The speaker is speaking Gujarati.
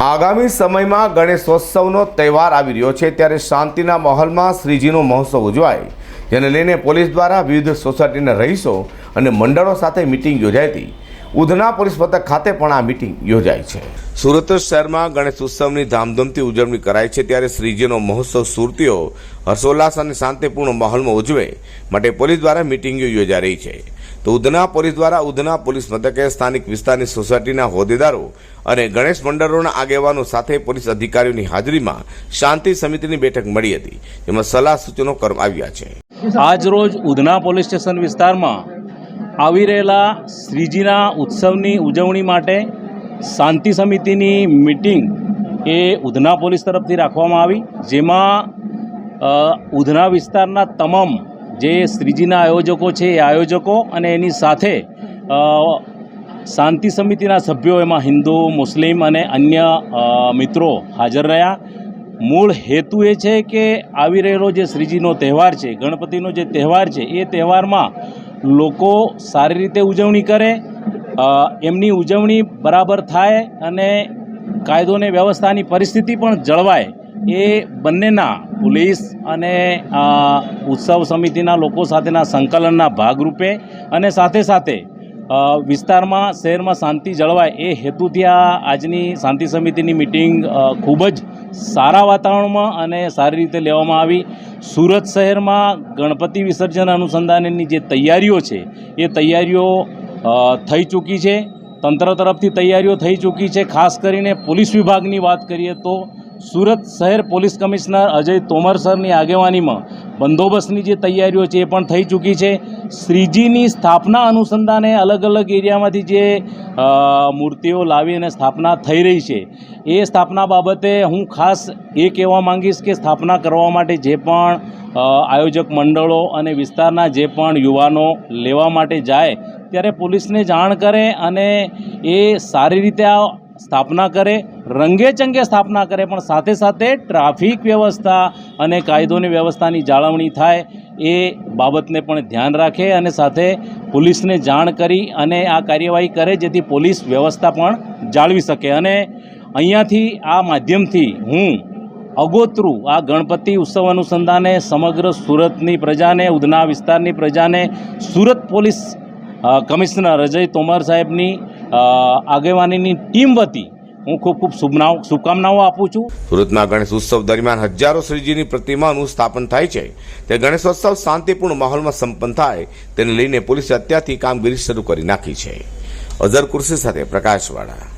આગામી સમયમાં ગણેશોત્સવનો તહેવાર આવી રહ્યો છે ત્યારે શાંતિના માહોલમાં શ્રીજીનો મહોત્સવ ઉજવાય. જેને લઈને પોલીસ દ્વારા વિવિધ સોસાયટીના રહીશો અને મંડળો સાથે મિટિંગ યોજાઈ હતી. ઉધના પોલીસ મથક ખાતે પણ આ મિટિંગ યોજાઈ છે. સુરત શહેરમાં ગણેશ ઉત્સવની ધામધૂમથી ઉજવણી કરાય છે ત્યારે શ્રીજીનો મહોત્સવ સુરતીઓ હર્ષોલ્લાસ અને શાંતિપૂર્ણ માહોલમાં ઉજવે માટે પોલીસ દ્વારા મિટિંગો યોજાઈ રહી છે. તો ઉધના પોલીસ દ્વારા ઉધના પોલીસ મથકે સ્થાનિક વિસ્તારની સોસાયટીના હોદ્દેદારો અને ગણેશ મંડળોના આગેવાનો સાથે પોલીસ અધિકારીઓની હાજરીમાં શાંતિ સમિતિની બેઠક મળી હતી. જેમાં સલાહ સૂચનો કરવામાં આવ્યા છે. આજરોજ ઉધના પોલીસ સ્ટેશન વિસ્તારમાં આવી રહેલા શ્રીજીના ઉત્સવની ઉજવણી માટે શાંતિ સમિતિની મિટિંગ એ ઉધના પોલીસ તરફથી રાખવામાં આવી, જેમાં ઉધના વિસ્તારના તમામ જે શ્રીજીના આયોજકો છે એ આયોજકો અને એની સાથે શાંતિ સમિતિના સભ્યો એમાં હિન્દુ, મુસ્લિમ અને અન્ય મિત્રો હાજર રહ્યા. મૂળ હેતુ એ છે કે આવી રહેલો જે શ્રીજીનો તહેવાર છે, ગણપતિનો જે તહેવાર છે, એ તહેવારમાં લોકો સારી રીતે ઉજવણી કરે એમની ઉજવણી બરાબર થાય અને કાયદો અને વ્યવસ્થાની પરિસ્થિતિ પણ જળવાય. એ બંનેના પોલીસ અને ઉત્સવ સમિતિના લોકો સાથેના સંકલનના ભાગરૂપે અને સાથે સાથે વિસ્તારમાં, શહેરમાં શાંતિ જળવાય એ હેતુથી આ આજની શાંતિ સમિતિની મિટિંગ ખૂબ જ સારા વાતાવરણમાં અને સારી રીતે લેવામાં આવી. સુરત શહેરમાં ગણપતિ વિસર્જન અનુસંધાનની જે તૈયારીઓ છે, એ તૈયારીઓ થઈ ચૂકી છે. તંત્ર તરફથી તૈયારીઓ થઈ ચૂકી છે. ખાસ કરીને પોલીસ વિભાગની વાત કરીએ તો સુરત શહેર પોલીસ કમિશનર અજય તોમર સરની આગેવાનીમાં બંદોબસ્તની જે તૈયારીઓ છે એ પણ થઈ ચૂકી છે. શ્રીજીની સ્થાપના અનુસંધાને અલગ અલગ એરિયામાંથી જે મૂર્તિઓ લાવી અને સ્થાપના થઈ રહી છે. એ સ્થાપના બાબતે હું ખાસ એ કહેવા માંગીશ કે સ્થાપના કરવા માટે જે પણ આયોજક મંડળો અને વિસ્તારના જે પણ યુવાનો લેવા માટે જાય, ત્યારે પોલીસને જાણ કરે અને એ સારી રીતે આ સ્થાપના કરે, રંગે ચંગે સ્થાપના કરે, પણ સાથે સાથે ટ્રાફિક વ્યવસ્થા અને કાયદોની વ્યવસ્થાની જાળવણી થાય એ બાબતને પણ ધ્યાન રાખે અને સાથે પોલીસને જાણ કરી અને આ કાર્યવાહી કરે જેથી પોલીસ વ્યવસ્થા પણ જાળવી શકે. અને અહીંયાથી આ માધ્યમથી હું અગોતરું આ ગણપતિ ઉત્સવ અનુસંધાને સમગ્ર સુરતની પ્રજાને, ઉધના વિસ્તારની પ્રજાને, સુરત પોલીસ કમિશનર અજય તોમર સાહેબની આગેવાનીની ટીમ વતી હું ખૂબ ખૂબ શુભકામનાઓ આપું છું. સુરતના ગણેશ ઉત્સવ દરમિયાન હજારો શ્રીજીની પ્રતિમાનું સ્થાપન થાય છે. તે ગણેશોત્સવ શાંતિપૂર્ણ માહોલમાં સંપન્ન થાય. તેને લઈને પોલીસે અત્યારથી કામગીરી શરૂ કરી નાખી છે. અઝર કુર્સી સાથે પ્રકાશવાળા.